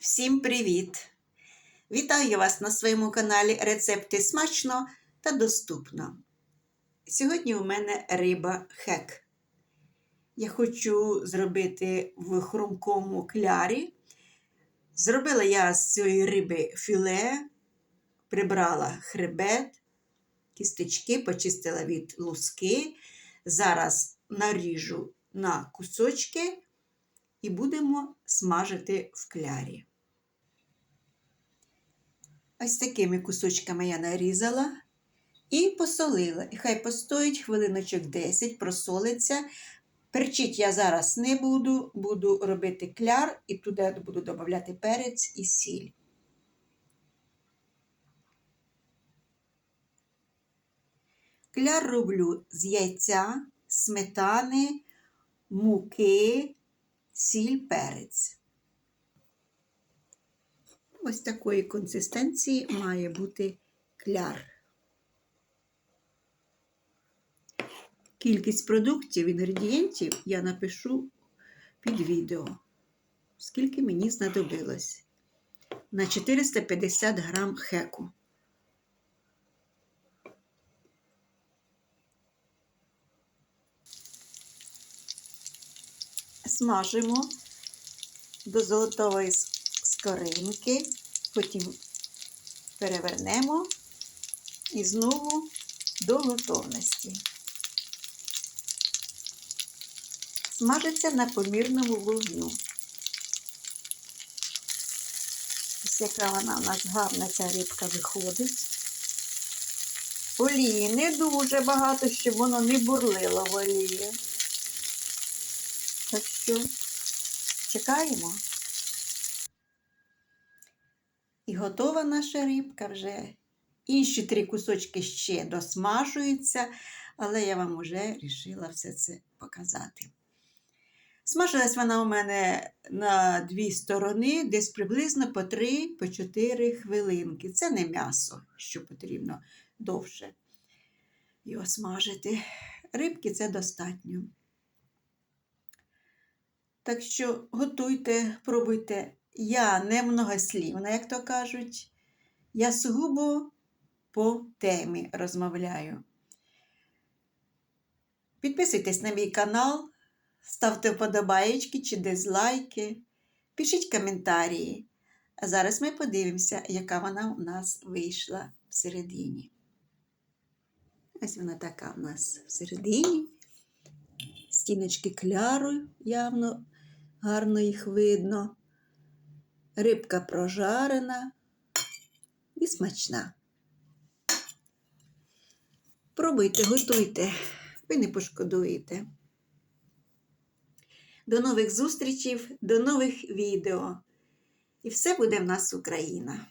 Всім привіт! Вітаю вас на своєму каналі Рецепти смачно та доступно. Сьогодні у мене риба хек. Я хочу зробити в хрумкому клярі. Зробила я з цієї риби філе, прибрала хребет, кісточки, почистила від луски. Зараз наріжу на кусочки і будемо смажити в клярі. Ось такими кусочками я нарізала і посолила. І хай постоїть хвилиночок 10, просолиться. Перчить я зараз не буду, буду робити кляр і туди буду додати перець і сіль. Кляр роблю з яйця, сметани, муки, сіль, перець. Ось такої консистенції має бути кляр. Кількість продуктів, інгредієнтів я напишу під відео, скільки мені знадобилось. На 450 грам хеку. Смажимо до золотової скоринки, потім перевернемо і знову до готовності. Смажиться на помірному вогню. Ось яка вона у нас гарна ця рибка виходить. Олії не дуже багато, щоб воно не бурлило в олії. Так що чекаємо. І готова наша рибка вже. Інші три кусочки ще досмажуються, але я вам вже вирішила все це показати. Смажилась вона у мене на дві сторони, десь приблизно по 3-4 хвилинки. Це не м'ясо, що потрібно довше його смажити. Рибки це достатньо. Так що готуйте, пробуйте. Я не многослівна, як то кажуть. Я сугубо по темі розмовляю. Підписуйтесь на мій канал, ставте вподобаєчки чи дизлайки, пишіть коментарі. А зараз ми подивимося, яка вона у нас вийшла всередині. Ось вона така у нас всередині. Стіночки кляру явно гарно їх видно. Рибка прожарена і смачна. Пробуйте, готуйте, ви не пошкодуєте. До нових зустрічей, до нових відео. І все буде в нас Україна.